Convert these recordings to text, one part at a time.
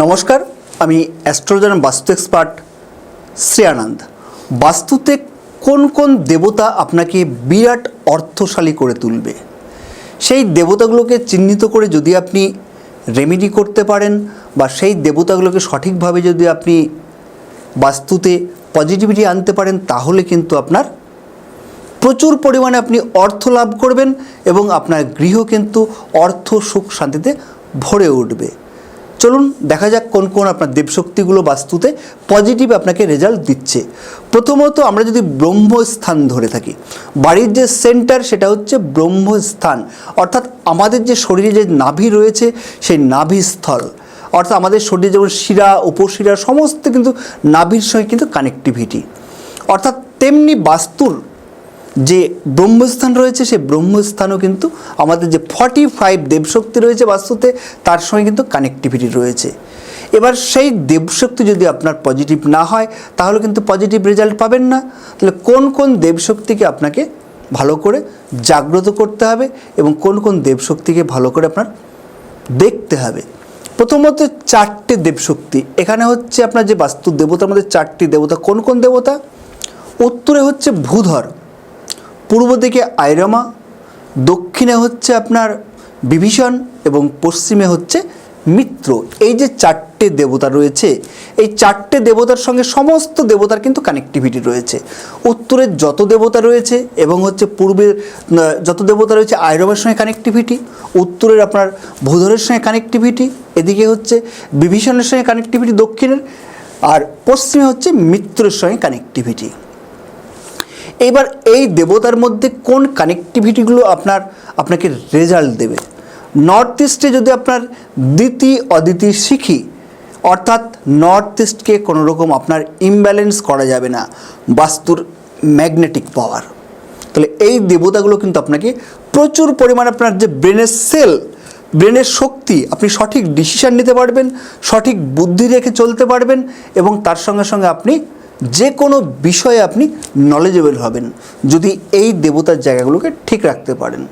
নমস্কার, আমি অ্যাস্ট্রোলজার বাস্তু এক্সপার্ট শ্রেয়ানন্দ। বাস্তুতে কোন কোন দেবতা আপনাকে বিরাট অর্থশালী করে তুলবে? সেই দেবতাগুলোকে চিহ্নিত করে যদি আপনি রেমেডি করতে পারেন বা সেই দেবতাগুলোকে সঠিকভাবে যদি আপনি বাস্তুতে পজিটিভিটি আনতে পারেন, তাহলে কিন্তু আপনার প্রচুর পরিমাণে আপনি অর্থ লাভ করবেন এবং আপনার গৃহ কিন্তু অর্থ, সুখ, শান্তিতে ভরে উঠবে। চলুন দেখা যাক কোন কোন আপনার দেবশক্তিগুলো বাস্তুতে পজিটিভ আপনাকে রেজাল্ট দিচ্ছে। প্রথমত আমরা যদি ব্রহ্মস্থান ধরে থাকি, বাড়ির যে সেন্টার সেটা হচ্ছে ব্রহ্মস্থান, অর্থাৎ আমাদের যে শরীরে যে নাভি রয়েছে সেই নাভিস্থল, অর্থাৎ আমাদের শরীরে যেমন শিরা, উপশিরা, সমস্ত কিন্তু নাভির সঙ্গে কিন্তু কানেক্টিভিটি অর্থাৎ তেমনি বাস্তুর যে ব্রহ্মস্থান রয়েছে সেই ব্রহ্মস্থানও কিন্তু আমাদের যে ফর্টি ফাইভ দেবশক্তি রয়েছে বাস্তুতে, তার সঙ্গে কিন্তু কানেক্টিভিটি রয়েছে। এবার সেই দেবশক্তি যদি আপনার পজিটিভ না হয়, তাহলে কিন্তু পজিটিভ রেজাল্ট পাবেন না। তাহলে কোন কোন দেবশক্তিকে আপনাকে ভালো করে জাগ্রত করতে হবে এবং কোন কোন দেবশক্তিকে ভালো করে আপনার দেখতে হবে? প্রথমত চারটে দেবশক্তি। এখানে হচ্ছে আপনার যে বাস্তু দেবতার মধ্যে চারটি দেবতা, কোন কোন দেবতা? উত্তরে হচ্ছে ভূধর। পূর্ব দিকে আইরমা, দক্ষিণে হচ্ছে আপনার বিভীষণ এবং পশ্চিমে হচ্ছে মিত্র। এই যে চারটে দেবতা রয়েছে, এই চারটে দেবতার সঙ্গে সমস্ত দেবতার কিন্তু কানেক্টিভিটি রয়েছে। উত্তরের যত দেবতা রয়েছে এবং হচ্ছে পূর্বের যত দেবতা রয়েছে আইরমের সঙ্গে কানেক্টিভিটি উত্তরের আপনার ভূধরের সঙ্গে কানেক্টিভিটি এদিকে হচ্ছে বিভীষণের সঙ্গে কানেক্টিভিটি দক্ষিণের, আর পশ্চিমে হচ্ছে মিত্রের সঙ্গে কানেক্টিভিটি এবার এই দেবতার মধ্যে কোন কানেক্টিভিটিগুলো আপনার আপনাকে রেজাল্ট দেবে? নর্থ ইস্টে যদি আপনার দ্বিতি অদিতি শিখি অর্থাৎ নর্থ ইস্টকে কোনো রকম আপনার ইমব্যালেন্স করা যাবে না, বাস্তুর ম্যাগনেটিক পাওয়ার তাহলে এই দেবতাগুলো কিন্তু আপনাকে প্রচুর পরিমাণে আপনার যে ব্রেনের সেল ব্রেনের শক্তি, আপনি সঠিক ডিসিশান নিতে পারবেন, সঠিক বুদ্ধি রেখে চলতে পারবেন এবং তার সঙ্গে সঙ্গে আপনি যে কোনো বিষয়ে আপনি নলেজেবল হবেন, যদি এই দেবতার জায়গাগুলোকে ঠিক রাখতে পারেন।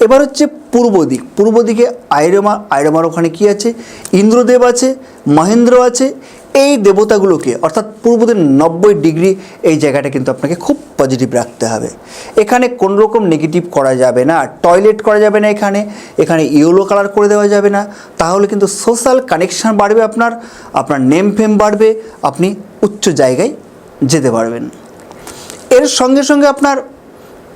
এবার হচ্ছে পূর্ব দিক। পূর্ব দিকে আয়রমা আয়রমার ওখানে কি আছে? ইন্দ্রদেব আছে, মহেন্দ্র আছে এই দেবতাগুলোকে, অর্থাৎ পূর্ব দিক নব্বই ডিগ্রি এই জায়গাটা কিন্তু আপনাকে খুব পজিটিভ রাখতে হবে। এখানে কোনো রকম নেগেটিভ করা যাবে না টয়লেট করা যাবে না এখানে এখানে ইয়েলো কালার করে দেওয়া যাবে না। তাহলে কিন্তু সোশ্যাল কানেকশান বাড়বে আপনার আপনার নেম ফেম বাড়বে, আপনি উচ্চ জায়গায় যেতে পারবেন। এর সঙ্গে সঙ্গে আপনার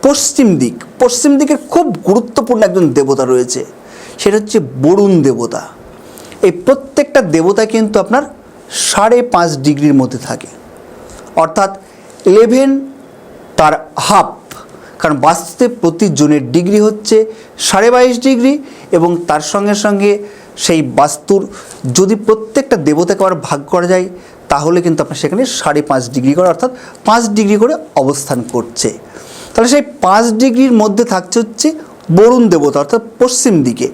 পশ্চিম দিক, পশ্চিম দিকের খুব গুরুত্বপূর্ণ একজন দেবতা রয়েছে, সেটা হচ্ছে বরুণ দেবতা। এই প্রত্যেকটা দেবতা কিন্তু আপনার সাড়ে পাঁচ ডিগ্রির মধ্যে থাকে। অর্থাৎ ইলেভেন তার হাফ কারণ বাস্তুতে প্রতি জনের ডিগ্রি হচ্ছে সাড়ে বাইশ ডিগ্রি এবং তার সঙ্গে সঙ্গে সেই বাস্তুর যদি প্রত্যেকটা দেবতাকে আবার ভাগ করা যায়, তাহলে কিন্তু আপনার সেখানে সাড়ে পাঁচ ডিগ্রি করে, অর্থাৎ পাঁচ ডিগ্রি করে অবস্থান করছে। তাহলে সেই পাঁচ ডিগ্রির মধ্যে থাকছে হচ্ছে বরুণ দেবতা, অর্থাৎ পশ্চিম দিকে।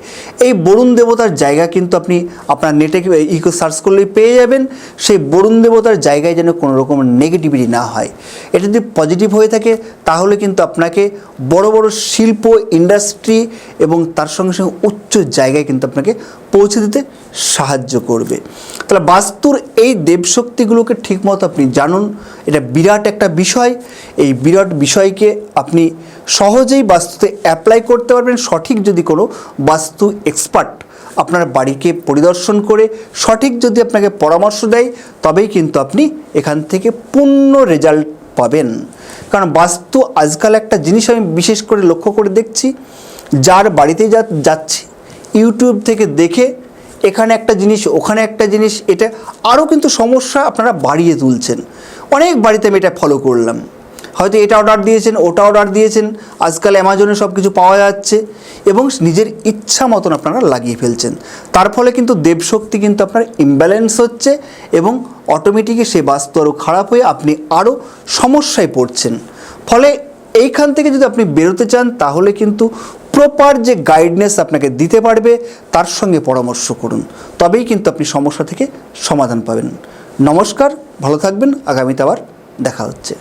এই বরুণ দেবতার জায়গা কিন্তু আপনি আপনার নেটে ইকো সার্চ করলেই পেয়ে যাবেন। সেই বরুণ দেবতার জায়গায় যেন কোনো রকম নেগেটিভিটি না হয়। এটা যদি পজিটিভ হয়ে থাকে, তাহলে কিন্তু আপনাকে বড় বড় শিল্প ইন্ডাস্ট্রি এবং তার সঙ্গে সঙ্গে উচ্চ জায়গায় কিন্তু আপনাকে পৌঁছে দিতে সাহায্য করবে। তাহলে বাস্তুর এই দেবশক্তিগুলোকে ঠিকমতো আপনি জানুন। এটা বিরাট একটা বিষয়। এই বিরাট বিষয়কে আপনি সহজেই বাস্তুতে অ্যাপ্লাই করতে পারবেন। সঠিক যদি কোনো বাস্তু এক্সপার্ট আপনার বাড়িকে পরিদর্শন করে, সঠিক যদি আপনাকে পরামর্শ দেয়, তবেই কিন্তু আপনি এখান থেকে পূর্ণ রেজাল্ট পাবেন। কারণ বাস্তু আজকাল একটা জিনিস আমি বিশেষ করে লক্ষ্য করে দেখছি, যার বাড়িতে যা, যাচ্ছি ইউটিউব থেকে দেখে এখানে একটা জিনিস, ওখানে একটা জিনিস, এটা আরও কিন্তু সমস্যা আপনারা বাড়িয়ে তুলছেন। অনেক বাড়িতে আমি এটা ফলো করলাম। হয়তো এটা অর্ডার দিয়েছেন, ওটা অর্ডার দিয়েছেন, আজকাল অ্যামাজনে সব কিছু পাওয়া যাচ্ছে এবং নিজের ইচ্ছা মতন আপনারা লাগিয়ে ফেলছেন। তার ফলে কিন্তু দেবশক্তি কিন্তু আপনার ইমব্যালেন্স হচ্ছে এবং অটোমেটিকই সে বাস্তু আরও খারাপ হয়ে আপনি আরও সমস্যায় পড়ছেন। ফলে এইখান থেকে যদি আপনি বেরোতে চান, তাহলে কিন্তু প্রপার যে গাইডনেস আপনাকে দিতে পারবে, তার সঙ্গে পরামর্শ করুন। তবেই কিন্তু আপনি সমস্যা থেকে সমাধান পাবেন। নমস্কার, ভালো থাকবেন, আগামীতে আবার দেখা হচ্ছে।